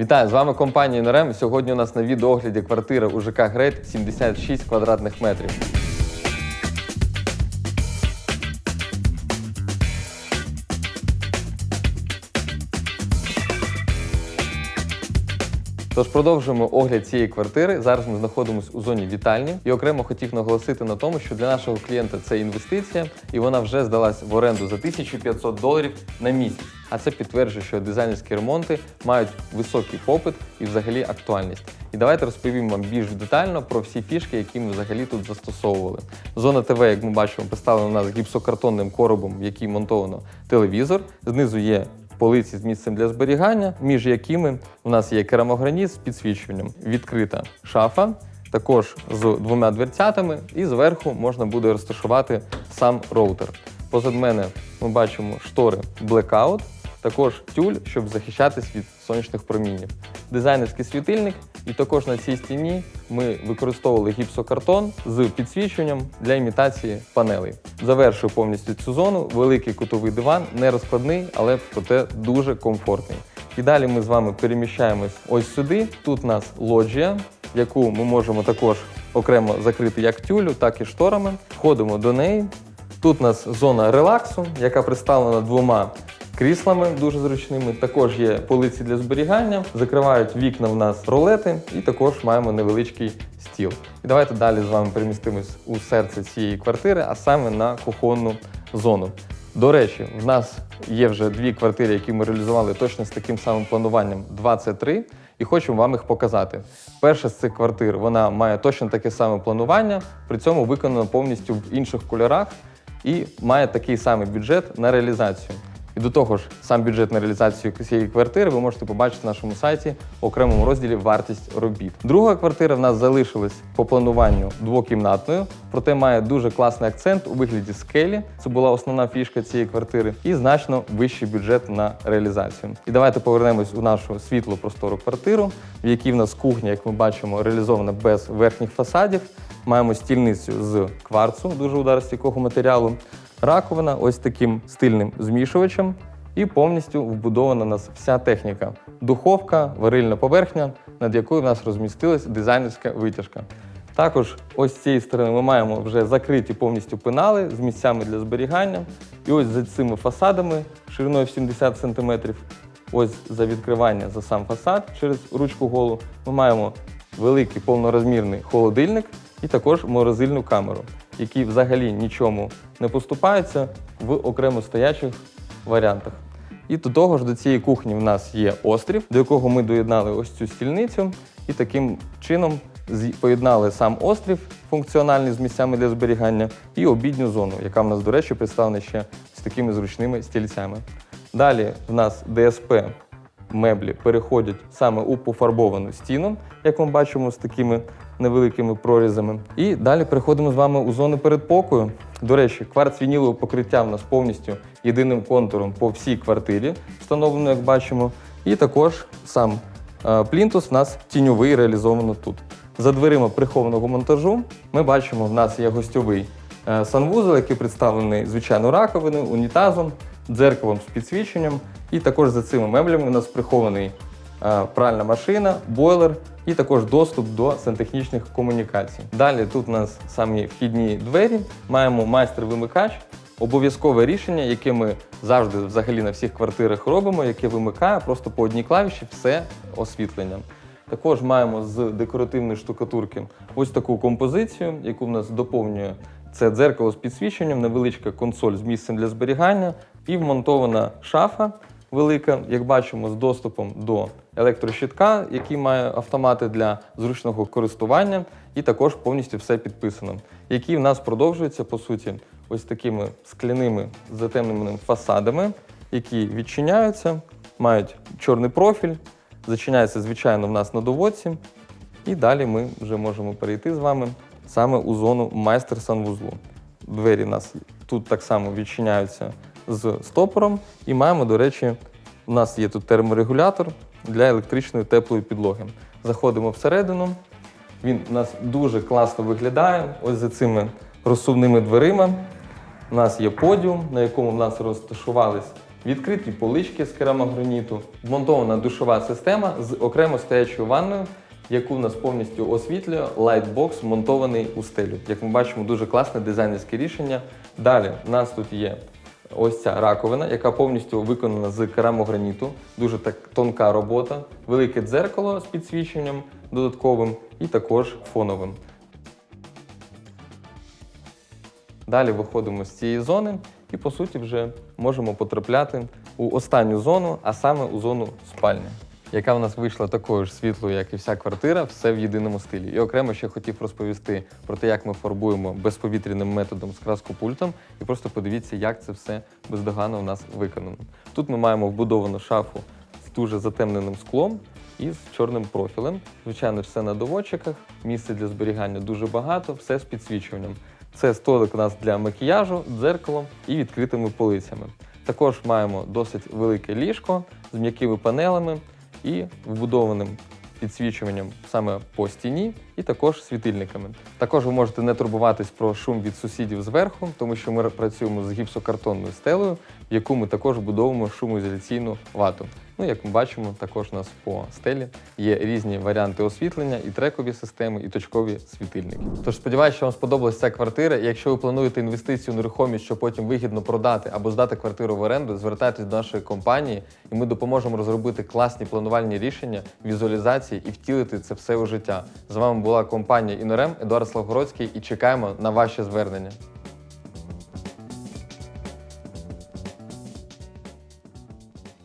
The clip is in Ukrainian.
Вітаю, з вами компанія НРМ. Сьогодні у нас на відеоогляді квартира у ЖК Грейт 76 квадратних метрів. Тож продовжуємо огляд цієї квартири. Зараз ми знаходимося у зоні вітальні і окремо хотів наголосити на тому, що для нашого клієнта це інвестиція, і вона вже здалась в оренду за 1500 доларів на місяць. А це підтверджує, що дизайнерські ремонти мають високий попит і взагалі актуальність. І давайте розповім вам більш детально про всі фішки, які ми взагалі тут застосовували. Зона ТВ, як ми бачимо, представлена у нас гіпсокартонним коробом, в який монтовано телевізор. Знизу є полиці з місцем для зберігання, між якими у нас є керамограніт з підсвічуванням, відкрита шафа, також з двома дверцятами, і зверху можна буде розташувати сам роутер. Позад мене ми бачимо штори Blackout, також тюль, щоб захищатись від сонячних промінів. Дизайнерський світильник, і також на цій стіні ми використовували гіпсокартон з підсвічуванням для імітації панелей. Завершую повністю цю зону. Великий кутовий диван, не розкладний, але проте дуже комфортний. І далі ми з вами переміщаємось ось сюди. Тут у нас лоджія, яку ми можемо також окремо закрити як тюлю, так і шторами. Входимо до неї. Тут у нас зона релаксу, яка представлена двома кріслами дуже зручними. Також є полиці для зберігання, закривають вікна в нас ролети, і також маємо невеличкий стіл. І давайте далі з вами перемістимось у серце цієї квартири, а саме на кухонну зону. До речі, в нас є вже дві квартири, які ми реалізували точно з таким самим плануванням 23, і хочу вам їх показати. Перша з цих квартир вона має точно таке саме планування, при цьому виконано повністю в інших кольорах і має такий самий бюджет на реалізацію. І до того ж, сам бюджет на реалізацію цієї квартири ви можете побачити на нашому сайті в окремому розділі Вартість робіт. Друга квартира в нас залишилась по плануванню двокімнатною, проте має дуже класний акцент у вигляді скелі. Це була основна фішка цієї квартири, і значно вищий бюджет на реалізацію. І давайте повернемось у нашу світлу простору квартиру, в якій в нас кухня, як ми бачимо, реалізована без верхніх фасадів. Маємо стільницю з кварцу, дуже ударостійкого матеріалу раковина ось таким стильним змішувачем, і повністю вбудована у нас вся техніка: духовка, варильна поверхня, над якою в нас розмістилась дизайнерська витяжка. Також ось з цієї сторони ми маємо вже закриті повністю пенали з місцями для зберігання. І ось за цими фасадами шириною в 70 см, ось за відкривання за сам фасад через ручку голу, ми маємо великий повнорозмірний холодильник і також морозильну камеру, які взагалі нічому не поступаються в окремо стоячих варіантах. І до того ж, до цієї кухні в нас є острів, до якого ми доєднали ось цю стільницю, і таким чином поєднали сам острів функціональний з місцями для зберігання і обідню зону, яка в нас, до речі, представлена ще з такими зручними стільцями. Далі в нас ДСП меблі переходять саме у пофарбовану стіну, як ми бачимо, з такими невеликими прорізами. І далі переходимо з вами у зону передпокою. До речі, кварц вінілове покриття в нас повністю єдиним контуром по всій квартирі, встановлено, як бачимо. І також сам е, плінтус в нас тіньовий реалізовано тут. За дверима прихованого монтажу ми бачимо, в нас є гостьовий е, санвузол, який представлений звичайно раковиною, унітазом, дзеркалом з підсвіченням. І також за цими меблями у нас прихований е, пральна машина, бойлер і також доступ до сантехнічних комунікацій. Далі тут у нас самі вхідні двері, маємо майстер-вимикач, обов'язкове рішення, яке ми завжди взагалі на всіх квартирах робимо, яке вимикає просто по одній клавіші все освітлення. Також маємо з декоративної штукатурки ось таку композицію, яку в нас доповнює це дзеркало з підсвіченням, невеличка консоль з місцем для зберігання і вмонтована шафа велика, як бачимо, з доступом до електрощитка, який має автомати для зручного користування, і також повністю все підписано, який в нас продовжується по суті ось такими скляними затемненими фасадами, які відчиняються, мають чорний профіль, зачиняється, звичайно, в нас на доводці. І далі ми вже можемо перейти з вами саме у зону майстер санвузлу. Двері у нас тут так само відчиняються з стопором. І маємо, до речі, у нас є тут терморегулятор для електричної теплої підлоги. Заходимо всередину. Він у нас дуже класно виглядає. Ось за цими розсувними дверима. У нас є подіум, на якому в нас розташувались відкриті полички з керамограніту, вмонтована душова система з окремо стоячою ванною, яку в нас повністю освітлює лайтбокс, монтований у стелю. Як ми бачимо, дуже класне дизайнерське рішення. Далі в нас тут є ось ця раковина, яка повністю виконана з керамограніту, дуже так тонка робота, велике дзеркало з підсвіченням додатковим і також фоновим. Далі виходимо з цієї зони і, по суті, вже можемо потрапляти у останню зону, а саме у зону спальні, яка в нас вийшла такою ж світлою, як і вся квартира, все в єдиному стилі. І окремо ще хотів розповісти про те, як ми фарбуємо безповітряним методом з краскопультом. І просто подивіться, як це все бездоганно у нас виконано. Тут ми маємо вбудовану шафу з дуже затемненим склом і з чорним профілем. Звичайно, все на доводчиках, місце для зберігання дуже багато, все з підсвічуванням. Це столик у нас для макіяжу, дзеркало і відкритими полицями. Також маємо досить велике ліжко з м'якими панелями і вбудованим підсвічуванням саме по стіні, і також світильниками. Також ви можете не турбуватись про шум від сусідів зверху, тому що ми працюємо з гіпсокартонною стелею, в яку ми також вбудовуємо шумоізоляційну вату. Ну, як ми бачимо, також у нас по стелі є різні варіанти освітлення, і трекові системи, і точкові світильники. Тож сподіваюся, що вам сподобалася ця квартира. Якщо ви плануєте інвестицію в нерухомість, щоб потім вигідно продати або здати квартиру в оренду, звертайтесь до нашої компанії, і ми допоможемо розробити класні планувальні рішення, візуалізації і втілити це все у життя. З вами була компанія Інорем Едуард Славгородський і чекаємо на ваші звернення.